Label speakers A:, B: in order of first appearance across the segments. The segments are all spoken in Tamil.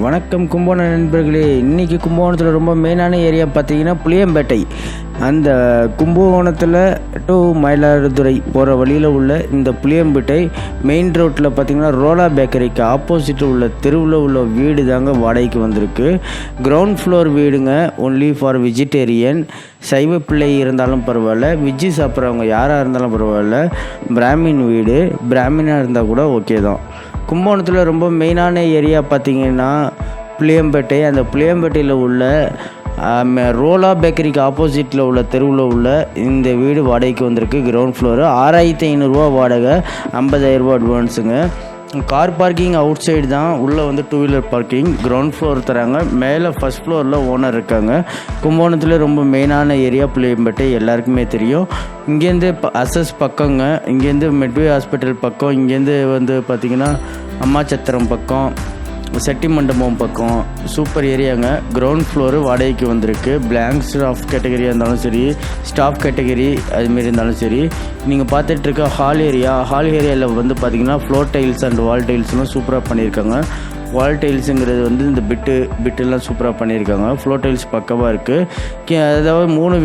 A: வணக்கம் கும்பகோணம் நண்பர்களே. இன்றைக்கி கும்பகோணத்தில் ரொம்ப மெயினான ஏரியா பார்த்தீங்கன்னா புளியம்பேட்டை. அந்த கும்பகோணத்தில் டு மயிலாடுதுறை போகிற வழியில் உள்ள இந்த புளியம்பேட்டை மெயின் ரோட்டில் பார்த்திங்கன்னா ரோலா பேக்கரிக்கு ஆப்போசிட்டில் உள்ள தெருவில் உள்ள வீடு தாங்க வாடகைக்கு வந்திருக்கு. கிரவுண்ட் ஃப்ளோர் வீடுங்க only for vegetarian Saiva Pillai இருந்தாலும் பரவாயில்ல. விஜ்ஜி சாப்பிட்றவங்க யாராக இருந்தாலும் பரவாயில்ல. பிராமின் வீடு. பிராமினாக இருந்தால் கூட ஓகே தான். கும்பகோணத்தில் ரொம்ப மெயினான ஏரியா பார்த்தீங்கன்னா புளியம்பேட்டை. அந்த புளியம்பேட்டையில் உள்ள ரோலா பேக்கரிக்கு ஆப்போசிட்டில் உள்ள தெருவில் உள்ள இந்த வீடு வாடகைக்கு வந்திருக்கு. கிரவுண்ட் ஃப்ளோரு ஆறாயிரத்தி ஐநூறுரூவா வாடகை ஐம்பதாயிரரூபா அட்வான்ஸுங்க கார் பார்க்கிங் அவுட் சைடு தான். உள்ளே வந்து two wheeler parking ground floor தராங்க. மேலே ஃபஸ்ட் ஃப்ளோரில் ஓனர் இருக்காங்க. கும்பகோணத்தில் ரொம்ப மெயினான ஏரியா புளியம்பேட்டை எல்லாருக்குமே தெரியும். இங்கேருந்து ப அசஸ் பக்கங்க. இங்கேருந்து மெட்வே ஹாஸ்பிட்டல் பக்கம். இங்கேருந்து வந்து பார்த்திங்கன்னா அம்மாச்சத்திரம் பக்கம். செட்டி மண்டபம் பக்கம் சூப்பர் ஏரியாங்க. கிரவுண்ட் ஃப்ளோரு வாடகைக்கு வந்திருக்கு. பிளாங்க் ஸ்டாஃப் கேட்டகரியாக இருந்தாலும் சரி ஸ்டாஃப் கேட்டகரி அதுமாரி இருந்தாலும் சரி நீங்கள் பார்த்துட்ருக்க ஹால் ஏரியா ஹால் ஏரியாவில் வந்து பார்த்தீங்கன்னா ஃப்ளோர் டைல்ஸ் அண்ட் வால் டைல்ஸ்லாம் சூப்பராக பண்ணியிருக்காங்க. வால் டைல்ஸுங்கிறது வந்து இந்த பிட்டு பிட்டெல்லாம் சூப்பராக பண்ணியிருக்காங்க. ஃப்ளோர் டைல்ஸ் பக்கவாக இருக்குது அதாவது மூணு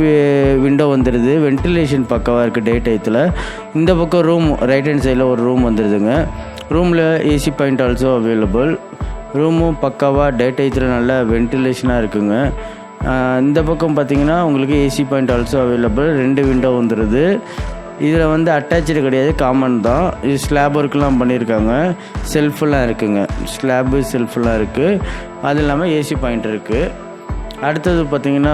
A: விண்டோ வந்துடுது வென்டிலேஷன் பக்கவாக இருக்குது டே டயத்தில் இந்த பக்கம் ரூம் ரைட் ஹேண்ட் சைடில் ஒரு ரூம் வந்துடுதுங்க ரூமில் ஏசி பாயிண்ட் ஆல்சோ அவைலபிள் ரூமும் பக்காவாக டே டயத்தில் நல்ல வென்டிலேஷனாக இருக்குங்க. இந்த பக்கம் பார்த்திங்கன்னா உங்களுக்கு ஏசி பாயிண்ட் ஆல்சோ அவைலபிள் ரெண்டு விண்டோ வந்துடுது இதில் வந்து அட்டாச்சு கிடையாது காமன் தான். இது ஸ்லாப் ஒர்க்லாம் பண்ணியிருக்காங்க செல்ஃபெல்லாம் இருக்குங்க. ஸ்லாபு செல்ஃபெல்லாம் இருக்குது அது இல்லாமல் ஏசி பாயிண்ட் இருக்குது அடுத்தது பார்த்தீங்கன்னா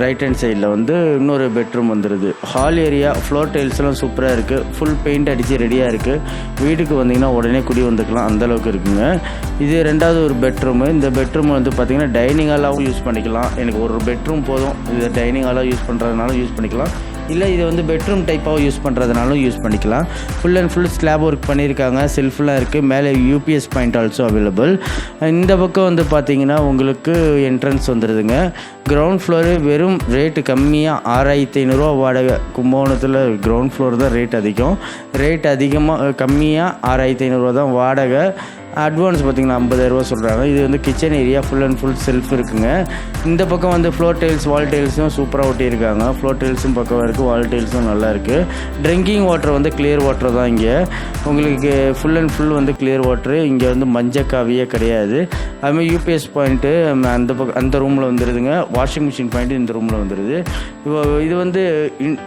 A: ரைட் ஹேண்ட் சைடில் வந்து இன்னொரு பெட்ரூம் வந்துடுது ஹால் ஏரியா ஃப்ளோர் டைல்ஸ்லாம் சூப்பராக இருக்குது ஃபுல் பெயிண்ட் அடித்து ரெடியாக இருக்குது வீட்டுக்கு வந்தீங்கன்னா உடனே குடி வந்துக்கலாம். அந்தளவுக்கு இருக்குங்க. இது ரெண்டாவது ஒரு பெட்ரூமு இந்த பெட்ரூம் வந்து பார்த்திங்கன்னா டைனிங் ஹாலாகவும் யூஸ் பண்ணிக்கலாம். எனக்கு ஒரு பெட்ரூம் போதும். இதை டைனிங் ஹாலாக யூஸ் பண்ணுறதுனாலும் யூஸ் பண்ணிக்கலாம். இல்லை இது வந்து பெட்ரூம் டைப்பாக யூஸ் பண்ணுறதுனாலும் யூஸ் பண்ணிக்கலாம். Full and full slab work பண்ணியிருக்காங்க. செல்ஃபெலாம் இருக்குது மேலே யூபிஎஸ் பாயிண்ட் ஆல்சோ அவைலபிள் இந்த பக்கம் வந்து பார்த்தீங்கன்னா உங்களுக்கு என்ட்ரன்ஸ் வந்துடுதுங்க கிரவுண்ட் ஃப்ளோரு வெறும் ரேட்டு கம்மியாக ஆறாயிரத்தி ஐநூறுரூவா வாடகை. கும்பகோணத்தில் கிரவுண்ட் ஃப்ளோர் தான் ரேட் அதிகம். ரேட் அதிகமாக கம்மியாக ஆறாயிரத்தி ஐநூறுரூவா தான் வாடகை. அட்வான்ஸ் பார்த்தீங்கன்னா ஐம்பதாயிரரூவா சொல்கிறாங்க இது வந்து kitchen area full and full shelf இருக்குங்க. இந்த பக்கம் வந்து ஃப்ளோர் டைல்ஸ் வால் டைல்ஸும் சூப்பராக ஒட்டியிருக்காங்க. ஃப்ளோர் டைல்ஸும் பக்கம் இருக்குது வால் டைல்ஸும் நல்லா இருக்குது ட்ரிங்கிங் வாட்டர் வந்து கிளியர் வாட்டர் தான் இங்கே. உங்களுக்கு ஃபுல் அண்ட் ஃபுல் வந்து கிளியர் வாட்டரு இங்கே வந்து மஞ்சக்காவியே கிடையாது. அதுமாதிரி யூபிஎஸ் பாயிண்ட்டு அந்த பக்கம் அந்த ரூமில் வந்துடுதுங்க வாஷிங் மிஷின் பாயிண்ட்டு இந்த ரூமில் வந்துடுது இப்போ இது வந்து இன்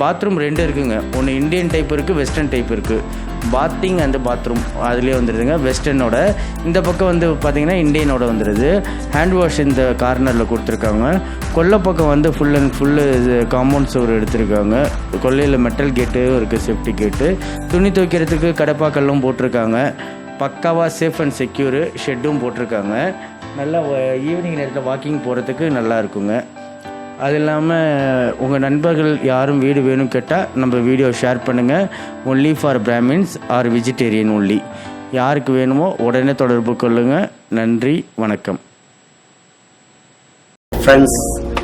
A: பாத்ரூம் ரெண்டு இருக்குங்க. ஒன்று இந்தியன் டைப் இருக்குது வெஸ்டர்ன் டைப் இருக்குது பாத்திங் அந்த பாத்ரூம் அதுலேயே வந்துடுதுங்க வெஸ்டர்னோட இந்த பக்கம் வந்து பார்த்தீங்கன்னா இந்தியனோட வந்துடுது ஹேண்ட் வாஷ் இந்த கார்னரில் கொடுத்துருக்காங்க. கொல்லை பக்கம் வந்து ஃபுல் அண்ட் ஃபுல்லு காம்பவுண்ட் சுவர் எடுத்திருக்காங்க. கொல்லையில் மெட்டல் கேட்டு இருக்குது சேஃப்டி கேட்டு துணி துவைக்கிறதுக்கு கடப்பாக்கல்லும் போட்டிருக்காங்க. பக்காவாக சேஃப் அண்ட் செக்யூரு ஷெட்டும் போட்டிருக்காங்க. நல்லா ஈவினிங் நேரத்தில் வாக்கிங் போகிறதுக்கு நல்லா இருக்குங்க. அது இல்லாமல் உங்கள் நண்பர்கள் யாரும் வீடு வேணும் கேட்டால் நம்ம வீடியோ ஷேர் பண்ணுங்கள் only for Brahmins or vegetarian only யாருக்கு வேணுமோ உடனே தொடர்பு கொள்ளுங்கள் நன்றி வணக்கம்.
B: ஃப்ரெண்ட்ஸ்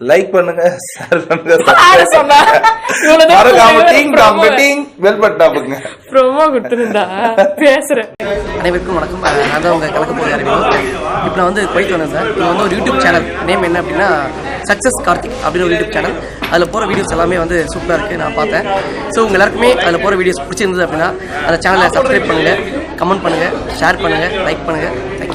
C: லைக் பண்ணுங்க ஷேர் பண்ணுங்க மறக்காம டாம்
D: ப்ரோமோ கொடுத்துருந்தா பேசுறேன்.
E: அனைவருக்கும் வணக்கம். நான் தான் உங்கள் கலக்க போகிற அறிவியல் இப்போ நான் வந்து குவைத் வந்தேன் சார். இது வந்து ஒரு யூடியூப் சேனல் நேம் என்ன அப்படின்னா சக்ஸஸ் கார்த்திக் அப்படின்னு ஒரு யூடியூப் சேனல் அதில் போகிற வீடியோஸ் எல்லாமே வந்து சூப்பராக இருக்குது நான் பார்த்தேன். ஸோ உங்கள் எல்லாருக்குமே அதில் போகிற வீடியோஸ் பிடிச்சிருந்தது அப்படின்னா அந்த சேனலை சப்ஸ்கிரைப் பண்ணுங்கள் கமெண்ட் பண்ணுங்கள் ஷேர் பண்ணுங்கள் லைக் பண்ணுங்கள் தேங்க்யூ